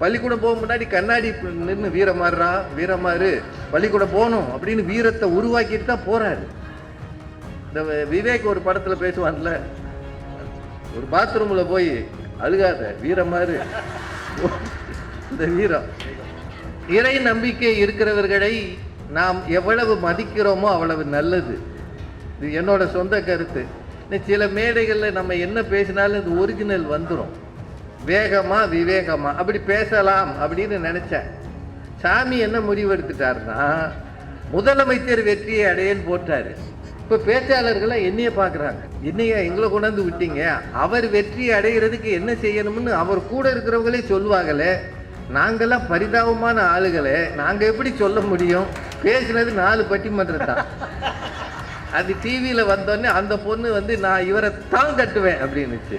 பள்ளிக்கூடம் போக முன்னாடி கண்ணாடி நின்று வீரமாறுறா வீரமாறு பள்ளிக்கூடம் போகணும் அப்படின்னு வீரத்தை உருவாக்கிட்டு தான் போகிறாரு இந்த விவேக் ஒரு படத்தில் பேசுவான்ல ஒரு பாத்ரூமில் போய் அழுகாத வீரமாறு இந்த வீரம். இறை நம்பிக்கை இருக்கிறவர்களை நாம் எவ்வளவு மதிக்கிறோமோ அவ்வளவு நல்லது. இது என்னோட சொந்த கருத்து. சில மேடைகளில் நம்ம என்ன பேசினாலும் இது ஒரிஜினல் வந்துடும் வேகமாக விவேகமாக அப்படி பேசலாம் அப்படின்னு நினச்சேன். சாமி என்ன முடிவு எடுத்துட்டாருன்னா முதலமைச்சர் வெற்றியை அடையன்னு போட்டார். இப்போ பேச்சாளர்களை என்னைய பார்க்குறாங்க என்னையா எங்களை கொண்டாந்து விட்டீங்க? அவர் வெற்றி அடைகிறதுக்கு என்ன செய்யணும்னு அவர் கூட இருக்கிறவங்களே சொல்லுவாங்களே. நாங்கள்லாம் பரிதாபமான ஆளுகளே நாங்கள் எப்படி சொல்ல முடியும்? பேசினது நாலு பட்டிமன்றம் தான். அது டிவியில் வந்தோடனே அந்த பொண்ணு வந்து நான் இவரை தான் கட்டுவேன் அப்படின்னுச்சு.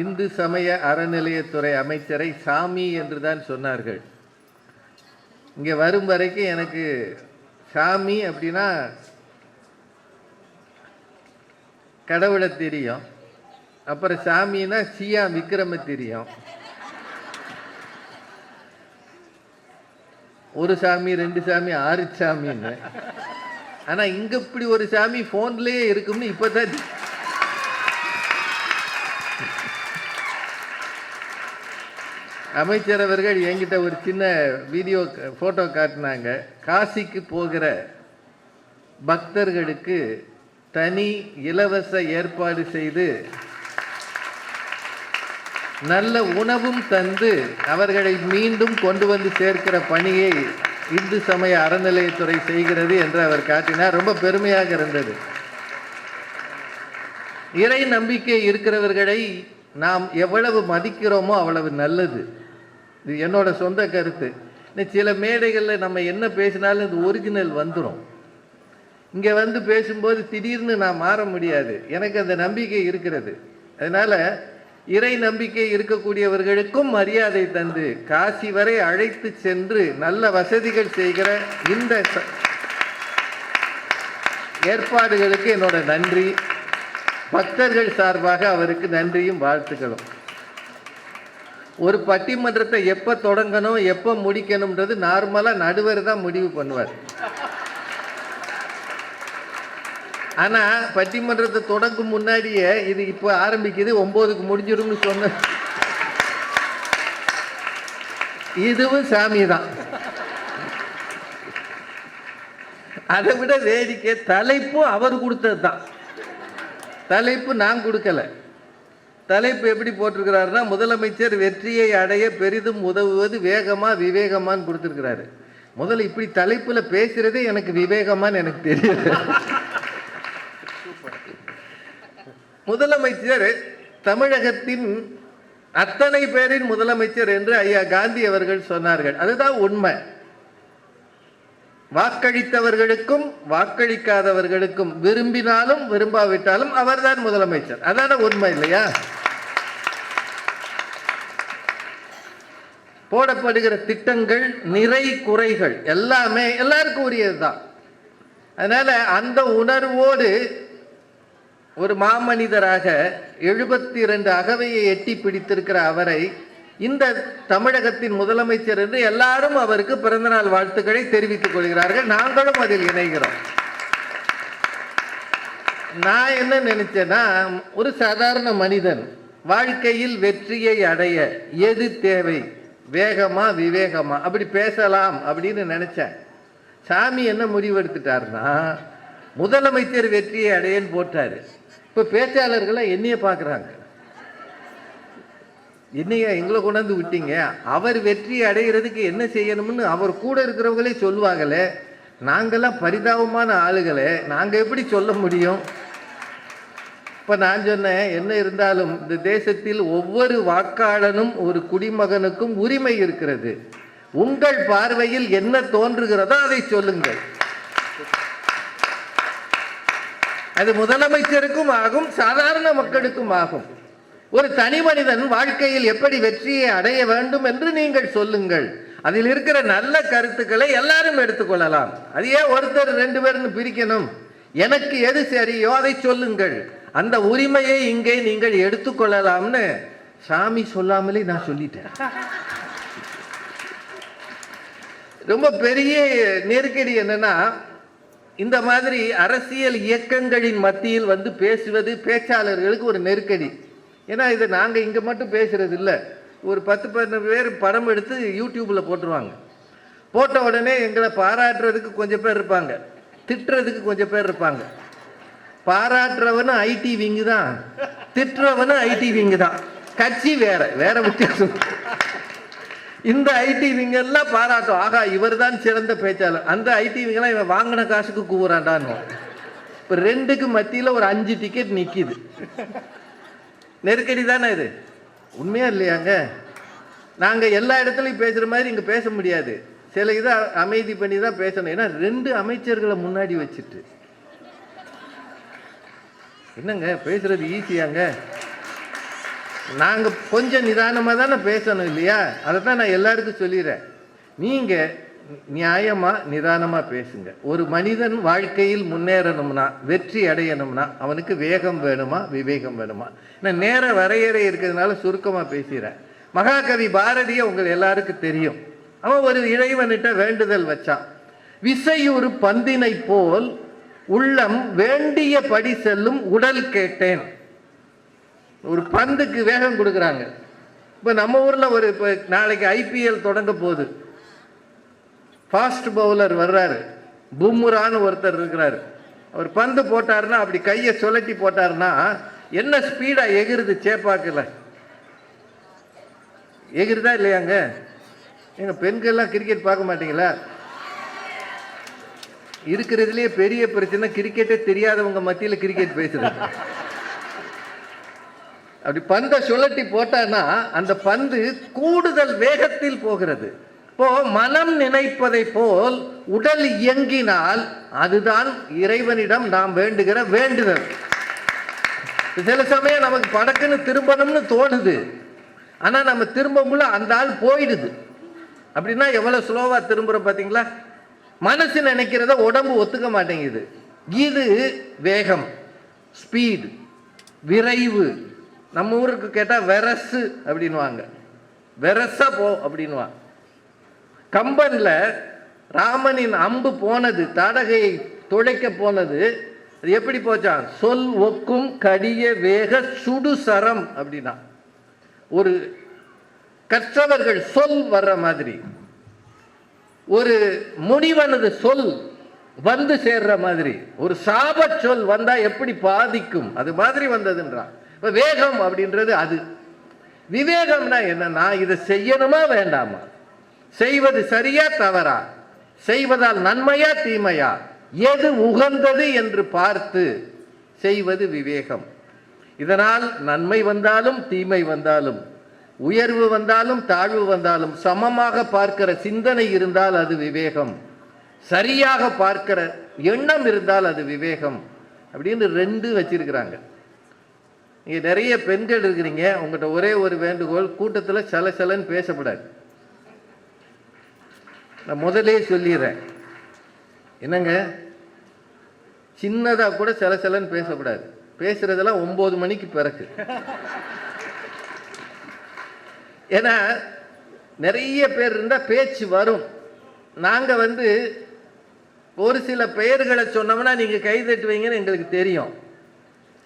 இந்து சமய அறநிலையத்துறை அமைச்சரை சாமி என்று தான் சொன்னார்கள். இங்கே வரும் வரைக்கும் எனக்கு சாமி அப்படின்னா கடவுளை தெரியும். அப்புறம் சாமின்னா சியா விக்ரம தெரியும். ஒரு சாமி ரெண்டு சாமி ஆறு சாமின்னு. ஆனால் இங்கே இப்படி ஒரு சாமி ஃபோன்லேயே இருக்கும்னு இப்போ தான் அமைச்சர் அவர்கள் என்கிட்ட ஒரு சின்ன வீடியோ ஃபோட்டோ காட்டினாங்க. காசிக்கு போகிற பக்தர்களுக்கு தனி இலவச ஏற்பாடு செய்து நல்ல உணவும் தந்து அவர்களை மீண்டும் கொண்டு வந்து சேர்க்கிற பணியை இந்து சமய அறநிலையத்துறை செய்கிறது என்று அவர் காட்டினார். ரொம்ப பெருமையாக இருந்தது. இறை நம்பிக்கை இருக்கிறவர்களை நாம் எவ்வளவு மதிக்கிறோமோ அவ்வளவு நல்லது. இது என்னோட சொந்த கருத்து. சில மேடைகளில் நம்ம என்ன பேசினாலும் இது ஒரிஜினல் வந்துடும் இங்கே வந்து பேசும்போது திடீர்னு நான் மாற முடியாது. எனக்கு அந்த நம்பிக்கை இருக்கிறது. அதனால இறை நம்பிக்கை இருக்கக்கூடியவர்களுக்கும் மரியாதை தந்து காசி வரை அழைத்து சென்று நல்ல வசதிகள் செய்கிற இந்த ஏற்பாடுகளுக்கு என்னோட நன்றி. பக்தர்கள் சார்பாக அவருக்கு நன்றியும் வாழ்த்துக்களும். ஒரு பட்டிமன்றத்தை எப்போ தொடங்கணும் எப்போ முடிக்கணும்ன்றது நார்மலாக நடுவர் தான் முடிவு பண்ணுவார். ஆனால் பட்டிமன்றத்தை தொடங்கும் முன்னாடியே இது இப்போ ஆரம்பிக்குது ஒம்போதுக்கு முடிஞ்சிடும்னு சொன்ன இதுவும் சாமி தான் அதை விட வேடிக்கை தலைப்பும் அவர் கொடுத்தது தான் தலைப்பு நான் கொடுக்கல. தலைப்பு எப்படி போட்டிருக்கிறாருன்னா முதலமைச்சர் வெற்றியை அடைய பெரிதும் உதவுவது வேகமாக விவேகமான்னு கொடுத்துருக்கிறாரு. முதல்ல இப்படி தலைப்பில் பேசுகிறதே எனக்கு விவேகமான்னு எனக்கு தெரியல முதலமைச்சர் தமிழகத்தின் அத்தனை பேரின் முதலமைச்சர் என்று ஐயா காந்தி அவர்கள் சொன்னார்கள். அதுதான் உண்மை. வாக்களித்தவர்களுக்கும் வாக்களிக்காதவர்களுக்கும் விரும்பினாலும் விரும்பாவிட்டாலும் அவர்தான் முதலமைச்சர். அதான உண்மை இல்லையா? போடப்படுகிற திட்டங்கள் நிறை குறைகள் எல்லாமே எல்லாருக்கும் உரியதுதான். அதனால அந்த உணர்வோடு ஒரு மாமனிதராக எழுபத்தி இரண்டு அகவையை எட்டி பிடித்திருக்கிற அவரை இந்த தமிழகத்தின் முதலமைச்சர் என்று எல்லாரும் அவருக்கு பிறந்தநாள் வாழ்த்துக்களை தெரிவித்துக் கொள்கிறார்கள். நாங்களும் அதில் இணைகிறோம். நான் என்ன நினைச்சேன்னா ஒரு சாதாரண மனிதன் வாழ்க்கையில் வெற்றியை அடைய எது தேவை? வேகமா விவேகமா? அப்படி பேசலாம் அப்படின்னு நினைச்சேன். சாமி என்ன முடிவெடுத்துட்டாருன்னா முதலமைச்சர் வெற்றியை அடையன்னு போட்டாரு. இப்போ பேச்சாளர்களை என்னைய பார்க்குறாங்க என்னைய எங்களை கொண்டாந்து விட்டீங்க. அவர் வெற்றி அடைகிறதுக்கு என்ன செய்யணும்னு அவர் கூட இருக்கிறவங்களே சொல்லுவாங்களே. நாங்கள்லாம் பரிதாபமான ஆளுகளே. நாங்கள் எப்படி சொல்ல முடியும்? இப்போ நான் சொன்னேன் என்ன இருந்தாலும் இந்த தேசத்தில் ஒவ்வொரு வாக்காளனும் ஒரு குடிமகனுக்கும் உரிமை இருக்கிறது. உங்கள் பார்வையில் என்ன தோன்றுகிறதோ அதை சொல்லுங்கள். அது முதலமைச்சருக்கும் ஆகும் சாதாரண மக்களுக்கும் ஆகும். ஒரு தனி மனிதன் வாழ்க்கையில் எப்படி வெற்றியை அடைய வேண்டும் என்று நீங்கள் சொல்லுங்கள். அதில் இருக்கிற நல்ல கருத்துக்களை எல்லாரும் எடுத்துக்கொள்ளலாம். அது ஏன் ஒருத்தர் ரெண்டு பேர்னு பிரிக்கணும்? எனக்கு எது சரியோ அதை சொல்லுங்கள். அந்த உரிமையை இங்கே நீங்கள் எடுத்துக்கொள்ளலாம்னு சாமி சொல்லாமலே நான் சொல்லிட்டேன். ரொம்ப பெரிய நெருக்கடி என்னன்னா இந்த மாதிரி அரசியல் இயக்கங்களின் மத்தியில் வந்து பேசுவது பேச்சாளர்களுக்கு ஒரு நெருக்கடி. ஏன்னா இது நாங்கள் இங்கே மட்டும் பேசுகிறது இல்லை. ஒரு பத்து பதினஞ்சு பேர் படம் எடுத்து யூடியூப்பில் போட்டுருவாங்க. போட்ட உடனே எங்களை பாராட்டுறதுக்கு கொஞ்சம் பேர் இருப்பாங்க. திட்டுறதுக்கு கொஞ்சம் பேர் இருப்பாங்க. பாராட்டுறவனும் ஐடி விங்கு தான். திட்டுறவனும் ஐடி விங்கு தான். கட்சி வேற வேற வித்தியாசம். இந்த ஐடி விங்கெல்லாம் பாராட்டும். ஆகா இவர் தான் சிறந்த பேச்சாளர். அந்த ஐடி விங்கெல்லாம் இவன் வாங்கின காசுக்கு கூவுறான்டான்னு இப்போ ரெண்டுக்கு மத்தியில் ஒரு அஞ்சு டிக்கெட் நிற்கிது நெருக்கடி தானே இது? உண்மையாக இல்லையாங்க? நாங்கள் எல்லா இடத்துலையும் பேசுகிற மாதிரி இங்கே பேச முடியாது. சில இதை அமைதி பண்ணி தான் பேசணும். ஏன்னா ரெண்டு அமைச்சர்களை முன்னாடி வச்சுட்டு. என்னங்க? பேசுறது ஈஸியாங்க நாங்கள் கொஞ்சம் நிதானமாக தானே பேசணும் இல்லையா? அதை தான் நான் எல்லாருக்கும் சொல்லிடுறேன். நீங்கள் நியாயமாக நிதானமாக பேசுங்க. ஒரு மனிதன் வாழ்க்கையில் முன்னேறணும்னா வெற்றி அடையணும்னா அவனுக்கு வேகம் வேணுமா விவேகம் வேணுமா? நான் நேர வரையறை இருக்கிறதுனால சுருக்கமாக பேசுகிறேன் மகாகவி பாரதியை உங்கள் எல்லாருக்கும் தெரியும். அவன் ஒரு இறைவனிட்ட வேண்டுதல் வச்சான். விசையுறு பந்தினை போல் உள்ளம் வேண்டிய படி செல்லும் உடல் கேட்டேன். ஒரு பந்துக்கு வேகம் கொடுக்குறாங்க. இப்போ நம்ம ஊரில் ஒரு இப்போ நாளைக்கு ஐபிஎல் தொடங்க போகுது. ஃபாஸ்ட் பவுலர் வர்றாரு. பும்முரான்னு ஒருத்தர் இருக்கிறாரு. அவர் பந்து போட்டார்னா அப்படி கையை சுழட்டி போட்டாருன்னா என்ன ஸ்பீடாக எகிருது சேப்பாக்கில்? எகிருதா இல்லையாங்க எங்கள் பெண்கள்லாம் கிரிக்கெட் பார்க்க மாட்டீங்களா? இருக்கிறதுலே பெரிய பிரச்சனை கிரிக்கெட்டே தெரியாதவங்க மத்தியில் கிரிக்கெட் பேசுறது அப்படி பந்தை சுழட்டி போட்டான்னா அந்த பந்து கூடுதல் வேகத்தில் போகிறது. இப்போ மனம் நினைப்பதை போல் உடல் இயங்கினால் அதுதான் இறைவனிடம் நாம் வேண்டுகிற வேண்டுதல். சில சமயம் நமக்கு படக்குன்னு திரும்பணும்னு தோணுது. ஆனால் நம்ம திரும்பக்குள்ள அந்த ஆள் போயிடுது. அப்படின்னா எவ்வளோ ஸ்லோவாக திரும்புகிறோம் பார்த்தீங்களா மனசு நினைக்கிறத உடம்பு ஒத்துக்க மாட்டேங்குது. இது வேகம் ஸ்பீடு விரைவு. நம்ம ஊருக்கு கேட்டால் வெரசு அப்படின்வாங்க வெரசா போ அப்படின்வாங்க கம்பனில் ராமனின் அம்பு போனது தடகையை துளைக்க போனது அது எப்படி போச்சான் சொல் ஒக்கும் கடிய வேக சுடு சரம் அப்படின்னா. ஒரு கற்றவர்கள் சொல் வர்ற மாதிரி. ஒரு முனிவனது சொல் வந்து சேர்ற மாதிரி. ஒரு சாப சொல் வந்தா எப்படி பாதிக்கும்? அது மாதிரி வந்ததுன்றான் இப்போ வேகம் அப்படின்றது அது. விவேகம்னா என்னன்னா இதை செய்யணுமா வேண்டாமா? செய்வது சரியா தவறா? செய்வதால் நன்மையா தீமையா? எது உகந்தது என்று பார்த்து செய்வது விவேகம். இதனால் நன்மை வந்தாலும் தீமை வந்தாலும் உயர்வு வந்தாலும் தாழ்வு வந்தாலும் சமமாக பார்க்கிற சிந்தனை இருந்தால் அது விவேகம். சரியாக பார்க்கிற எண்ணம் இருந்தால் அது விவேகம். அப்படின்னு ரெண்டு வச்சிருக்கிறாங்க. நீங்கள் நிறைய பெண்கள் இருக்கிறீங்க. உங்கள்கிட்ட ஒரே ஒரு வேண்டுகோள் கூட்டத்தில் சலசலன்னு பேசக்கூடாது நான் முதலே சொல்லிடுறேன். என்னங்க? சின்னதாக கூட சில சிலன்னு பேசக்கூடாது. பேசுறதெல்லாம் ஒம்பது மணிக்கு பிறகு. ஏன்னா நிறைய பேர் இருந்தால் பேச்சு வரும். நாங்கள் வந்து ஒரு சில பெயர்களை சொன்னோம்னா நீங்கள் கை தட்டுவீங்கன்னு எங்களுக்கு தெரியும்.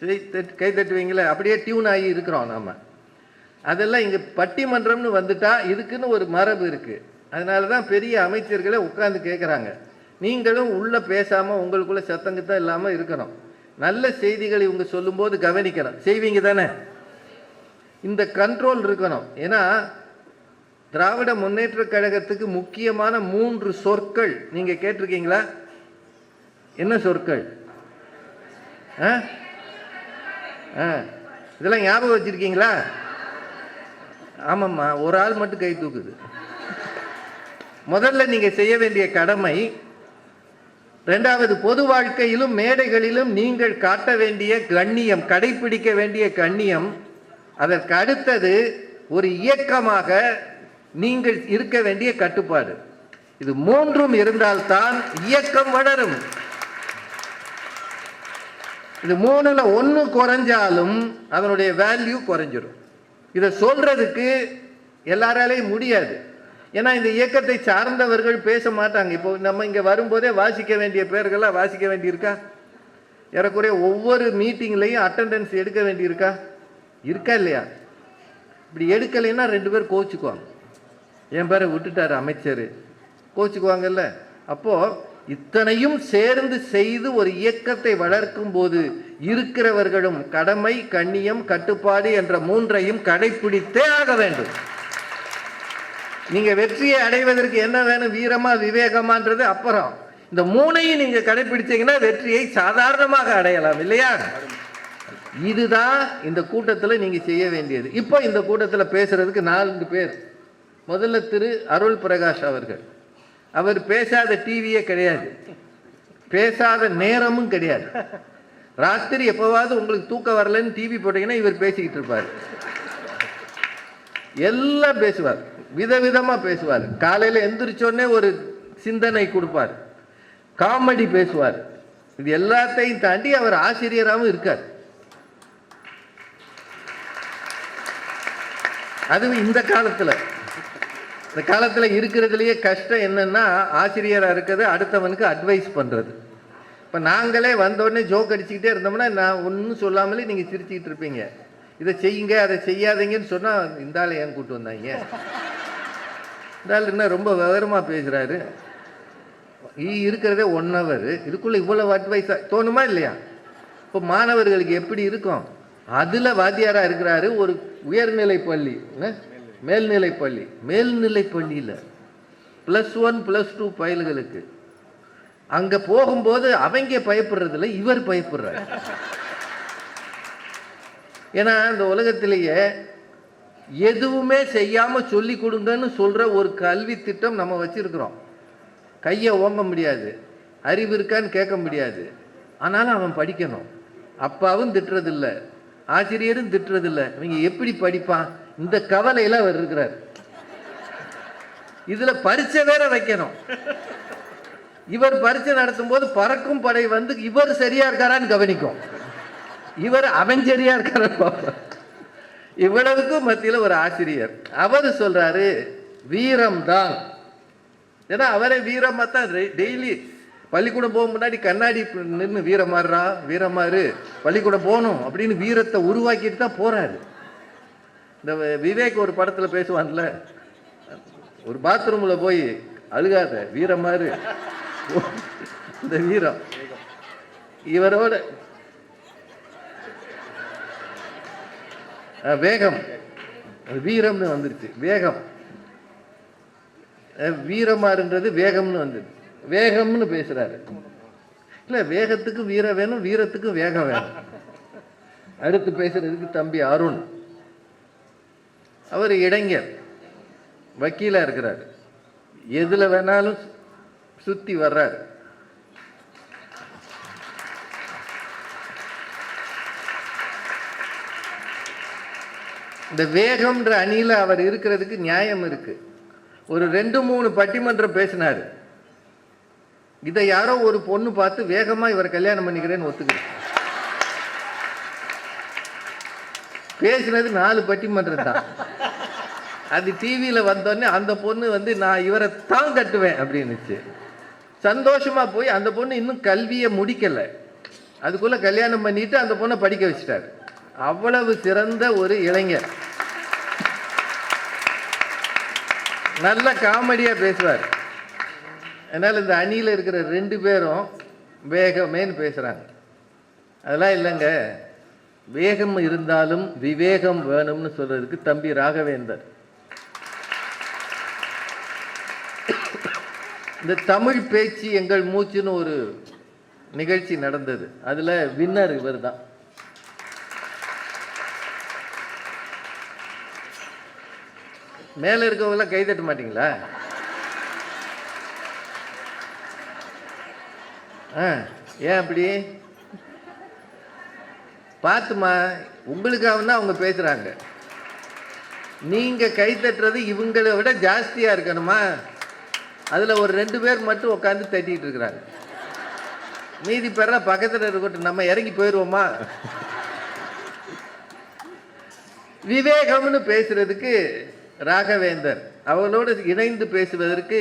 சரி தட்டு- கை தட்டுவீங்களே? அப்படியே டியூன் ஆகி இருக்கிறோம் நம்ம அதெல்லாம் இங்கே பட்டிமன்றம்னு வந்துட்டா இதுக்குன்னு ஒரு மரபு இருக்குது அதனால தான் பெரிய அமைச்சர்களே உட்காந்து கேட்குறாங்க நீங்களும் உள்ளே பேசாமல் உங்களுக்குள்ள சத்தங்கத்தான் இல்லாமல் இருக்கணும். நல்ல செய்திகளை இவங்க சொல்லும்போது கவனிக்கணும். செய்வீங்க தானே? இந்த கண்ட்ரோல் இருக்கணும். ஏன்னா திராவிட முன்னேற்ற கழகத்துக்கு முக்கியமான மூன்று சொற்கள் நீங்கள் கேட்டிருக்கீங்களா? என்ன சொற்கள்? ஆ? ஆ. இதெல்லாம் ஞாபகம் வச்சுருக்கீங்களா? ஆமாம்மா ஒரு ஆள் மட்டும் கை தூக்குது. முதல்ல நீங்கள் செய்ய வேண்டிய கடமை ரெண்டாவது பொது வாழ்க்கையிலும் மேடைகளிலும் நீங்கள் காட்ட வேண்டிய கண்ணியம் கடைபிடிக்க வேண்டிய கண்ணியம் அதற்கு அடுத்தது ஒரு இயக்கமாக நீங்கள் இருக்க வேண்டிய கட்டுப்பாடு. இது மூன்றும் இருந்தால்தான் இயக்கம் வளரும். இது மூணுல ஒன்று குறைஞ்சாலும் அதனுடைய வேல்யூ குறைஞ்சிடும் இதை சொல்றதுக்கு எல்லாராலையும் முடியாது. ஏன்னா இந்த இயக்கத்தை சார்ந்தவர்கள் பேச மாட்டாங்க. இப்போ நம்ம இங்கே வரும்போதே வாசிக்க வேண்டிய பேர்கள்லாம் வாசிக்க வேண்டியிருக்கா? ஏறக்குறைய ஒவ்வொரு மீட்டிங்லையும் அட்டெண்டன்ஸ் எடுக்க வேண்டியிருக்கா? இருக்கா இல்லையா? இப்படி எடுக்கலைன்னா ரெண்டு பேர் கோச்சுக்குவாங்க. என் பேரை விட்டுட்டாரு அமைச்சர். கோச்சுக்குவாங்கல்ல. அப்போது இத்தனையும் சேர்ந்து செய்து ஒரு இயக்கத்தை வளர்க்கும் போது இருக்கிறவர்களும் கடமை கண்ணியம் கட்டுப்பாடு என்ற மூன்றையும் கடைபிடித்தே ஆக வேண்டும். நீங்கள் வெற்றியை அடைவதற்கு என்ன வேணும்? வீரமா விவேகமான்றது அப்புறம். இந்த மூணையும் நீங்கள் கடைபிடிச்சீங்கன்னா வெற்றியை சாதாரணமாக அடையலாம் இல்லையா? இதுதான் இந்த கூட்டத்தில் நீங்கள் செய்ய வேண்டியது. இப்போ இந்த கூட்டத்தில் பேசுகிறதுக்கு நான்கு பேர். முதல்ல திரு அருள் பிரகாஷ் அவர்கள். அவர் பேசாத டிவியே கிடையாது. பேசாத நேரமும் கிடையாது. ராத்திரி எப்போவாவது உங்களுக்கு தூக்கம் வரலன்னு டிவி போட்டிங்கன்னா இவர் பேசிக்கிட்டு இருப்பார். எல்லாம் பேசுவார். விதவிதமாக பேசுவார். காலையில் எந்திரிச்சோடனே ஒரு சிந்தனை கொடுப்பார். காமெடி பேசுவார். இது எல்லாத்தையும் தாண்டி அவர் ஆசிரியராகவும் இருக்கார். அதுவும் இந்த காலத்தில். இந்த காலத்தில் இருக்கிறதுலையே கஷ்டம் என்னென்னா ஆசிரியராக இருக்கிறது அடுத்தவனுக்கு அட்வைஸ் பண்ணுறது இப்போ நாங்களே வந்தோடனே ஜோக் அடிச்சுக்கிட்டே இருந்தோம்னா நான் ஒன்றும் சொல்லாமலே நீங்கள் சிரிச்சுக்கிட்டு இருப்பீங்க. இதை செய்யுங்க அதை செய்யாதீங்கன்னு சொன்னால் இந்த ஆளை ஏன் கூப்பிட்டு வந்தாங்க இதால் என்ன ரொம்ப விவரமாக பேசுகிறாரு இருக்கிறதே ஒன் ஹவர் இதுக்குள்ளே இவ்வளோ அட்வைஸாக தோணுமா இல்லையா? இப்போ மாணவர்களுக்கு எப்படி இருக்கும்? அதில் வாத்தியாராக இருக்கிறாரு ஒரு உயர்நிலை பள்ளி. என்ன? மேல்நிலை பள்ளி. மேல்நிலை பள்ளியில். ப்ளஸ் ஒன் ப்ளஸ் டூ பயல்களுக்கு. அங்கே போகும்போது அவங்க பயப்படுறதில்ல இவர் பயப்படுறார். ஏன்னா இந்த உலகத்திலேயே எதுவுமே செய்யாமல் சொல்லி கொடுங்கன்னு சொல்கிற ஒரு கல்வி திட்டம் நம்ம வச்சிருக்கிறோம். கையை ஓங்க முடியாது. அறிவு இருக்கான்னு கேட்க முடியாது. ஆனாலும் அவன் படிக்கணும். அப்பாவும் திட்டுறதில்ல. ஆசிரியரும் திட்டுறதில்ல. இவங்க எப்படி படிப்பான்? இந்த கவலையில் அவர் இருக்கிறார். இதில் பரீட்சை வேற வைக்கணும். இவர் பரீட்சை நடத்தும் போது பறக்கும் படை வந்து இவர் சரியா இருக்காரான்னு கவனிக்கும். இவர் அவன் சரியா இருக்காரான்னு பார்ப்பார் இவ்வளவுக்கும் மத்தியில் ஒரு ஆசிரியர். அவர் சொல்கிறாரு வீரம்தான் ஏன்னா அவரே வீரமாக தான் டெய்லி பள்ளிக்கூடம் போக முன்னாடி கண்ணாடி நின்று வீரமாறுறா வீரமாறு பள்ளிக்கூடம் போகணும் அப்படின்னு வீரத்தை உருவாக்கிட்டு தான் போகிறாரு இந்த விவேக் ஒரு படத்தில் பேசுவான்ல ஒரு பாத்ரூமில் போய் அழுகாத வீரமாறு இந்த வீரம். இவரோட வேகம். வீரம்னு வந்துருச்சு. வேகம். அஹ், வீரமாறுன்றது வேகம்னு வந்துடுது வேகம்னு பேசுறாரு. இல்லை வேகத்துக்கு வீரம் வேணும் வீரத்துக்கு வேகம் வேணும். அடுத்து பேசுறதுக்கு தம்பி அருண். அவர் இளைஞர் வக்கீலா இருக்கிறார். எதுல வேணாலும் சுற்றி சுத்தி வர்றாரு. இந்த வேகம்ன்ற அணியில் அவர் இருக்கிறதுக்கு நியாயம் இருக்குது ஒரு ரெண்டு மூணு பட்டிமன்றம் பேசினார். இதை யாரோ ஒரு பொண்ணு பார்த்து வேகமாக இவர் கல்யாணம் பண்ணிக்கிறேன்னு ஒத்துக்கிறேன் பேசினது நாலு பட்டிமன்றம் தான். அது டிவியில் வந்தோடனே அந்த பொண்ணு வந்து நான் இவரை தான் கட்டுவேன் அப்படின்னுச்சு. சந்தோஷமாக போய் அந்த பொண்ணு இன்னும் கல்வியை முடிக்கலை. அதுக்குள்ளே கல்யாணம் பண்ணிட்டு அந்த பொண்ணை படிக்க வச்சிட்டாரு. அவ்வளவு சிறந்த ஒரு இளைஞர். நல்ல காமெடியாக பேசுவார். அதனால் இந்த அணியில் இருக்கிற ரெண்டு பேரும் வேகமேன்னு பேசுகிறாங்க அதெல்லாம் இல்லைங்க. வேகம் இருந்தாலும் விவேகம் வேணும்னு சொல்கிறதுக்கு தம்பி ராகவேந்தர். இந்த தமிழ் பேச்சு எங்கள் மூச்சுன்னு ஒரு நிகழ்ச்சி நடந்தது. அதில் வின்னர் இவர் தான் மேலே இருக்கவங்களாம் கை தட்ட மாட்டீங்களா? ஆ ஏன் அப்படி? பார்த்துமா உங்களுக்காக தான் அவங்க பேசுகிறாங்க நீங்கள் கை தட்டுறது இவங்களை விட ஜாஸ்தியாக இருக்கணுமா? அதில் ஒரு ரெண்டு பேர் மட்டும் உட்காந்து தட்டிகிட்டு இருக்கிறாங்க. மீதி பேரெல்லாம் பக்கத்தில் இருக்கட்டும் நம்ம இறங்கி போயிடுவோமா விவேகம்னு பேசுறதுக்கு ராகவேந்தர் அவளோடு இணைந்து பேசுவதற்கு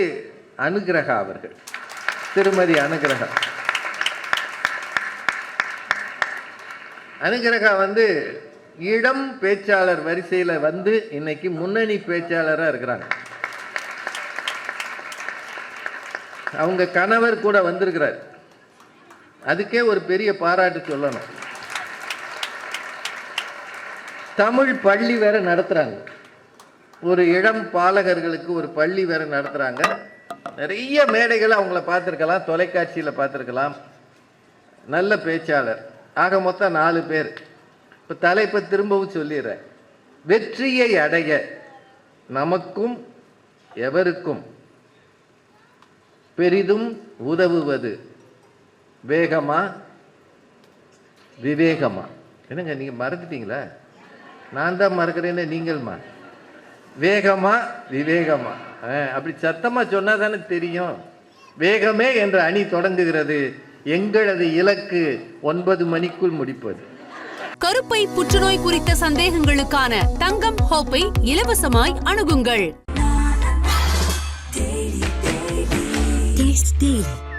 அனுகிரகா அவர்கள். திருமதி அனுகிரகா. அனுகிரகா வந்து இளம் பேச்சாளர் வரிசையில் வந்து இன்னைக்கு முன்னணி பேச்சாளராக இருக்கிறாங்க. அவங்க கணவர் கூட வந்திருக்கிறார். அதுக்கே ஒரு பெரிய பாராட்டு சொல்லணும். தமிழ் பள்ளி வேற நடத்துகிறாங்க ஒரு இளம் பாலகர்களுக்கு ஒரு பள்ளி வேற நடத்துகிறாங்க நிறைய மேடைகளை அவங்கள பார்த்துருக்கலாம் தொலைக்காட்சியில் பார்த்துருக்கலாம். நல்ல பேச்சாளர். ஆக மொத்தம் நாலு பேர். இப்போ தலைப்பை திரும்பவும் சொல்லிடுறேன். வெற்றியை அடைய நமக்கும் எவருக்கும் பெரிதும் உதவுவது வேகமா விவேகமா? என்னங்க நீங்கள் மறந்துட்டீங்களா? நான் தான் மறக்கிறேன்னு நீங்கள்மா? வேகமா விவேகமா. ஆ, அப்படி சத்தமாக சொன்னால் தானே தெரியும். வேகமே என்ற அணி தொடங்குகிறது. எங்களது இலக்கு ஒன்பது மணிக்குள் முடிப்பது. கருப்பை புற்றுநோய் குறித்த சந்தேகங்களுக்கான தங்கம் ஹோப்பை இலவசமாய் அணுகுங்கள்.